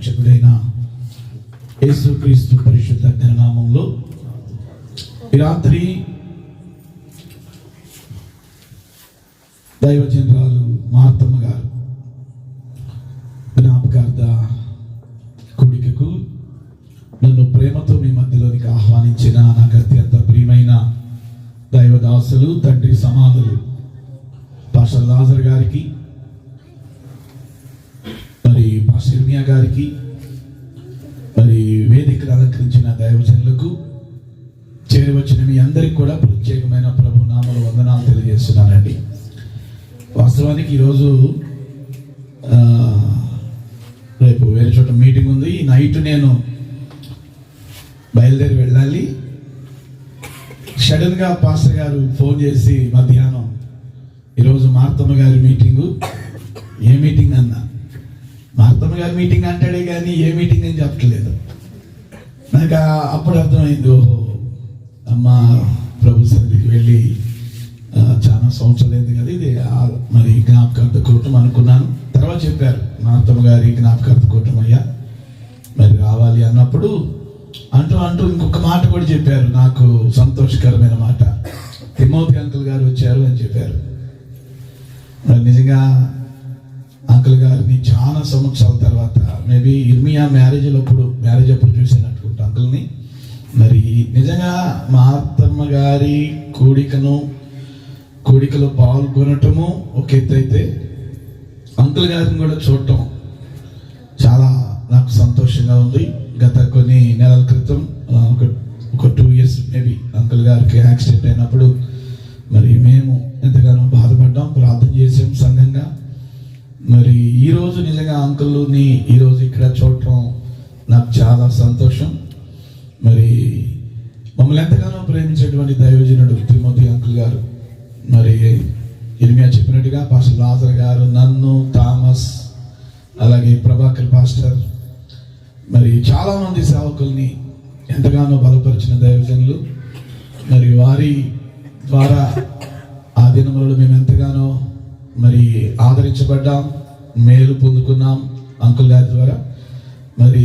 రక్షకుడైన యేసుక్రీస్తు పరిశుద్ధ జ్ఞానామంలో ఈ రాత్రి దైవచంద్రాలు మార్తమ్మ గారు జ్ఞాపకార్థ కోడికకు నన్ను ప్రేమతో మీ మధ్యలోనికి ఆహ్వానించిన నాకు అత్యంత ప్రియమైన దైవదాసులు తండ్రి సమాధులు పాషల్ లాజర్ గారికి మరి గారికి మరి వేదికలు అలంకరించిన దైవజనులకు చేరవచ్చిన మీ అందరికి కూడా ప్రత్యేకమైన ప్రభు నామల వందనాలు తెలియజేస్తున్నానండి. వాస్తవానికి ఈరోజు రేపు వేరే చోట మీటింగ్ ఉంది. ఈ నైట్ నేను బయలుదేరి వెళ్ళాలి. సడన్గా పాస్టర్ గారు ఫోన్ చేసి మధ్యాహ్నం ఈరోజు మార్తమ్మ గారి మీటింగు. ఏ మీటింగ్ అన్నా? మహాత్మ గారి మీటింగ్ అంటాడే కానీ ఏ మీటింగ్ అని చెప్పట్లేదు. నాకు అప్పుడు అర్థమైంది ఓహో అమ్మ ప్రభు సన్నిధికి వెళ్ళి చాలా సంవత్సరాలు అయింది కదా ఇది మరి జ్ఞాపకార్థ కూటం అనుకున్నాను. తర్వాత చెప్పారు మహాత్మ గారి జ్ఞాపకార్థ కూటం అయ్యా మరి రావాలి అన్నప్పుడు అంటూ అంటూ ఇంకొక మాట కూడా చెప్పారు నాకు సంతోషకరమైన మాట. తిమ్మోతి అంకుల్ గారు వచ్చారు అని చెప్పారు. మరి నిజంగా అంకుల్ గారిని చాలా సంవత్సరాల తర్వాత మేబీ ఇర్మియా మ్యారేజ్ అప్పుడు మ్యారేజ్ అప్పుడు చూసాను అంకుల్ని. మరి నిజంగా మా అత్తమ్మ గారి కూడికను కూడికలో పాల్గొనటము ఒక ఎత్తు అయితే అంకుల్ గారిని కూడా చూడటం చాలా నాకు సంతోషంగా ఉంది. గత కొన్ని నెలల క్రితం ఒక ఒక టూ ఇయర్స్ మేబీ అంకుల్ గారికి యాక్సిడెంట్ అయినప్పుడు మరి మేము నిజంగా ఈరోజు ఇక్కడ చూడటం నాకు చాలా సంతోషం. మరి మమ్మల్ని ఎంతగానో ప్రేమించేటువంటి దైవజనుడు తిమోతి అంకుల్ గారు. మరి ఇర్మియా చెప్పినట్టుగా పాస్టర్ లాజర్ గారు నన్ను థామస్ అలాగే ప్రభాకర్ పాస్టర్ మరి చాలామంది సేవకుల్ని ఎంతగానో బలపరిచిన దైవజనులు. మరి వారి ద్వారా ఆ దినములలో మేము ఎంతగానో మరి ఆదరించబడ్డాం మేలు పొందుకున్నాం. అంకుల్ గారి ద్వారా. మరి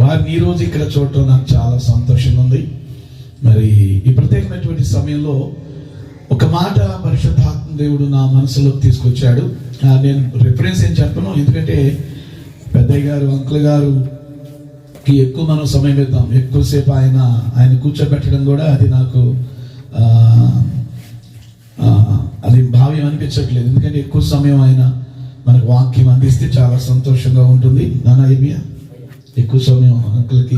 వారిని ఈరోజు ఇక్కడ చూడటం నాకు చాలా సంతోషంగా ఉంది మరి ఈ ప్రత్యేకమైనటువంటి సమయంలో ఒక మాట పరిశుద్ధాత్మ దేవుడు నా మనసులోకి తీసుకొచ్చాడు. నేను రిఫరెన్స్ ఏం చెప్పను ఎందుకంటే పెద్దయ్య గారు అంకుల్ గారు కి ఎక్కువ మనం సమయం ఇద్దాం. ఎక్కువసేపు ఆయన ఆయన కూర్చోబెట్టడం కూడా అది నాకు అది భావ్యం అనిపించట్లేదు. ఎందుకంటే ఎక్కువ సమయం ఆయన మనకు వాక్యం అందిస్తే చాలా సంతోషంగా ఉంటుంది. నానా ఏమియా? ఎక్కువ సమయం అంకుల్కి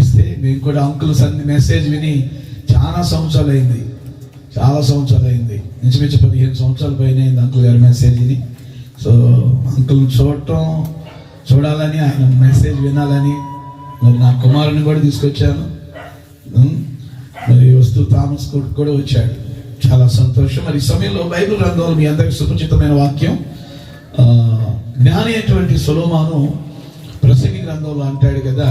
ఇస్తే మేము కూడా అంకుల్ సంది మెసేజ్ విని చాలా సంవత్సరాలు అయింది. చాలా సంవత్సరాలు అయింది. ఇంచుమించు పదిహేను సంవత్సరాల పైన అయింది అంకుల్ గారి మెసేజ్ సో అంకుల్ చూడటం చూడాలని ఆయన మెసేజ్ వినాలని మరి నా కుమారుని కూడా తీసుకొచ్చాను. మరి వస్తూ థామస్ కూడా వచ్చాడు. చాలా సంతోషం. మరి ఈ సమయంలో బైబిల్ గ్రంథంలో మీ అందరికి సుపరిచితమైన వాక్యం. జ్ఞాని అయినటువంటి సులోమాను ప్రసంగి గ్రంథంలో అంటాడు కదా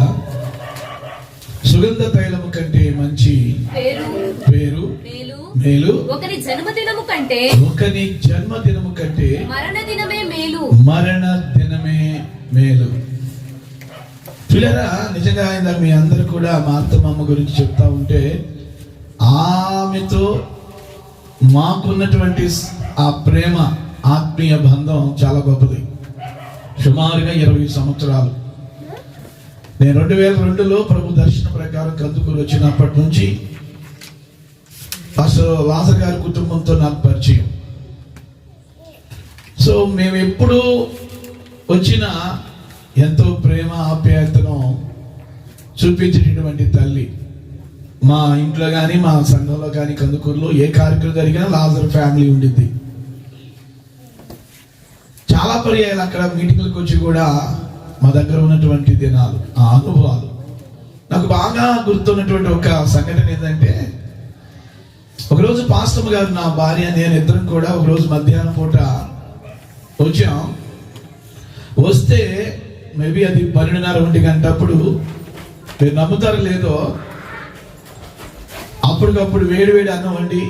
సుగంధ తైలము కంటే మంచి పేరు మేలు ఒకరి జన్మదినము కంటే ఒకని జన్మదినము కంటే మరణ దినమే మేలు. మరణ దినమే మేలు. పిల్లరా నిజంగా ఇందాక మీ అందరు కూడా మా అత్తమ్మ గురించి చెప్తా ఉంటే ఆమెతో మాకున్నటువంటి ఆ ప్రేమ ఆత్మీయ బంధం చాలా గొప్పది. సుమారుగా ఇరవై సంవత్సరాలు. నేను రెండు వేల రెండులో ప్రభు దర్శన ప్రకారం కందుకూరు వచ్చినప్పటి నుంచి అసలు లాజర్ గారి కుటుంబంతో నాకు పరిచయం. సో మేము ఎప్పుడు వచ్చిన ఎంతో ప్రేమ ఆప్యాయతను చూపించేటటువంటి తల్లి. మా ఇంట్లో కానీ మా సంఘంలో కానీ కందుకూరులో ఏ కార్యక్రమం జరిగినా లాజర్ ఫ్యామిలీ ఉండింది చాలా పర్యాలు అక్కడ మీటింగ్లకు వచ్చి కూడా మా దగ్గర ఉన్నటువంటి దినాలు ఆ అనుభవాలు. నాకు బాగా గుర్తున్నటువంటి ఒక సంఘటన ఏంటంటే ఒకరోజు పాస్టమ్ గారు నా భార్య నేను ఇద్దరం కూడా ఒకరోజు మధ్యాహ్నం పూట వచ్చాం. వస్తే మేబీ అది పన్నెండున్నర ఒంటి గంట అప్పుడు మీరు నమ్ముతారు లేదో అప్పటికప్పుడు వేడి వేడి అన్నం వండి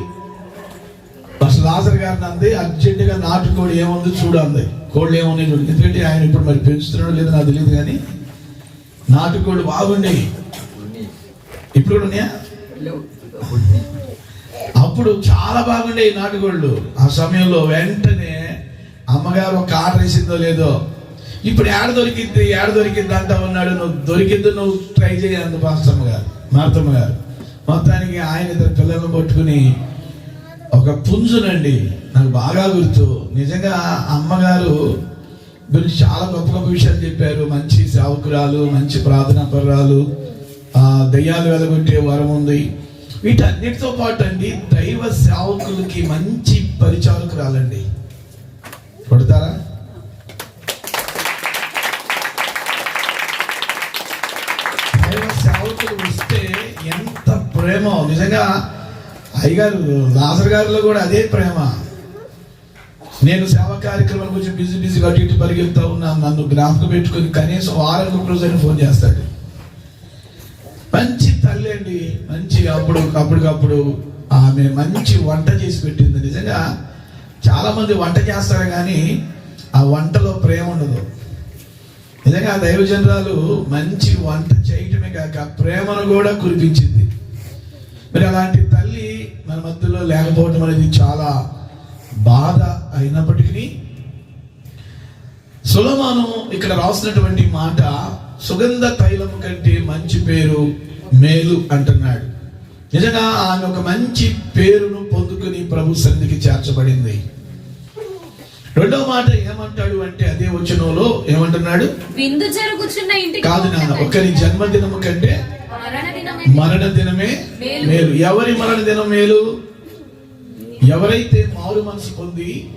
ఫస్ట్ లాజర్ గారిని అంది అర్జెంటుగా నాటుకోడి ఏముంది చూడండి కోళ్ళు ఏమున్నాయి? చూడు ఎందుకంటే ఆయన ఇప్పుడు మరి పెంచుతున్నాడో లేదో నాకు తెలియదు కానీ నాటుకోళ్ళు బాగుండేవి ఇప్పుడు కూడా ఉన్నాయా? అప్పుడు చాలా బాగుండేవి నాటుకోళ్ళు ఆ సమయంలో వెంటనే అమ్మగారు ఒక ఆర్డర్ వేసిందో లేదో ఇప్పుడు ఏడ దొరికింది ఏడ దొరికింది అంటా ఉన్నాడు. నువ్వు దొరికింది నువ్వు ట్రై చేయాలి పాస్తమ్మ గారు మార్తమ్మ గారు. మొత్తానికి ఆయన ఇద్దరు పిల్లలను పట్టుకుని ఒక పుంజునండి. నాకు బాగా గుర్తు. నిజంగా అమ్మగారు గురించి చాలా గొప్ప గొప్ప విషయాలు చెప్పారు. మంచి సేవకురాలు మంచి ప్రార్థనా పర్రాలు దయ్యాలు వెలగొట్టే వరం ఉంది. వీటన్నిటితో పాటు అండి దైవ సేవకులకి మంచి పరిచారకురాలండి. కొడతారా? దైవ సేవకులు వస్తే ఎంత ప్రేమ. నిజంగా అయ్యగారు లాసర్ గారిలో కూడా అదే ప్రేమ. నేను సేవ కార్యక్రమాల గురించి బిజీ బిజీగా అటు ఇటు పరిగెత్తా ఉన్నాను. నన్ను జ్ఞాపకం పెట్టుకుని కనీసం వారానికి ఒక రోజు ఫోన్ చేస్తాడు. మంచి తల్లి అండి. మంచిగా అప్పుడు అప్పటికప్పుడు ఆమె మంచి వంట చేసి పెట్టింది. నిజంగా చాలామంది వంట చేస్తారు కానీ ఆ వంటలో ప్రేమ ఉండదు. నిజంగా ఆ దైవజనరాలు మంచి వంట చేయటమే కాక ప్రేమను కూడా కురిపించింది. మరి అలాంటి తల్లి మన మధ్యలో లేకపోవడం అనేది చాలా బాధ అయినప్పటికీ సులమాను ఇక్కడ రాసినటువంటి మాట సుగంధ తైలము కంటే మంచి పేరు మేలు అంటున్నాడు. నిజంగా ఆమె ఒక మంచి పేరును పొందుకుని ప్రభు సన్నిధికి చేర్చబడింది. రెండవ మాట ఏమంటాడు అంటే అదే వచనంలో ఏమంటున్నాడు? విందు జరుగుచున్న ఇంటికి కాదు నాన్న ఒకరి జన్మదినము కంటే మరణ దినమే. మేలు. ఎవరి మరణ దినం మేలు? ఎవరైతే మారు మనసు పొంది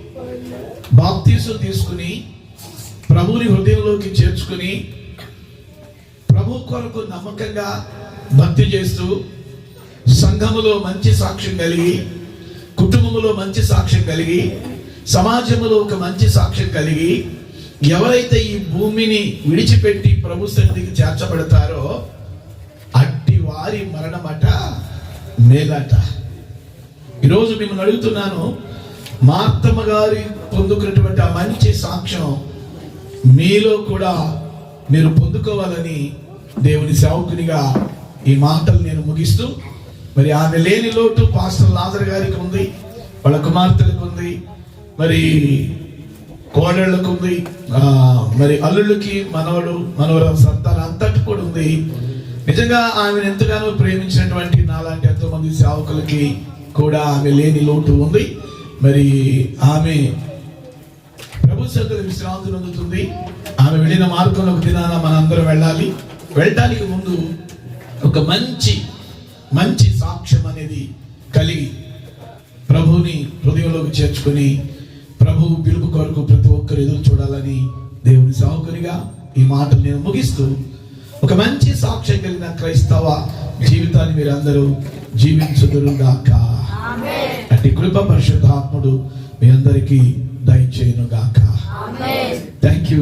బాప్తీసం తీసుకుని ప్రభుని హృదయంలోకి చేర్చుకుని ప్రభు కొరకు నమ్మకంగా భక్తి చేస్తూ సంఘములో మంచి సాక్ష్యం కలిగి కుటుంబములో మంచి సాక్ష్యం కలిగి సమాజంలో ఒక మంచి సాక్ష్యం కలిగి ఎవరైతే ఈ భూమిని విడిచిపెట్టి ప్రభు సన్నిధికి చేర్చబడతారో అట్టి వారి మరణమట మేలట. ఈరోజు మిమ్మల్ని అడుగుతున్నాను మార్తమ్మ గారి పొందుకున్నటువంటి ఆ మంచి సాక్ష్యం మీలో కూడా మీరు పొందుకోవాలని దేవుని సేవకునిగా ఈ మాటలు నేను ముగిస్తూ మరి ఆమె లేని లోటు పాస్టర్ లాజర్ గారికి ఉంది వాళ్ళ కుమార్తెలకు ఉంది మరి కోడళ్ళకు ఉంది మరి అల్లుళ్ళకి మనవడు మనవర సంతానం అంతటి కూడా ఉంది. నిజంగా ఆమెను ఎంతగానో ప్రేమించినటువంటి నాలాంటి ఎంతో మంది సేవకులకి కూడా ఆమె లేని లోటు ఉంది. మరి ఆమె ప్రభు సత్తుల విశ్రాంతి పొందుతుంది ఆమె వెళ్ళిన మార్గంలో ఒక దినాన మనందరం వెళ్ళాలి. వెళ్ళటానికి ముందు ఒక మంచి మంచి సాక్ష్యం అనేది కలిగి ప్రభుని హృదయంలోకి చేర్చుకొని ప్రభు పిలుపు కొరకు ప్రతి ఒక్కరు ఎదురు చూడాలని దేవుని సాహుకునిగా ఈ మాటలు నేను ముగిస్తూ ఒక మంచి సాక్ష్యం కలిగిన క్రైస్తవ జీవితాన్ని మీరు అందరూ జీవించుదురుగాక. అట్టి కృప పరిశుద్ధాత్ముడు మీ అందరికీ దయచేయును గాక థ్యాంక్ యూ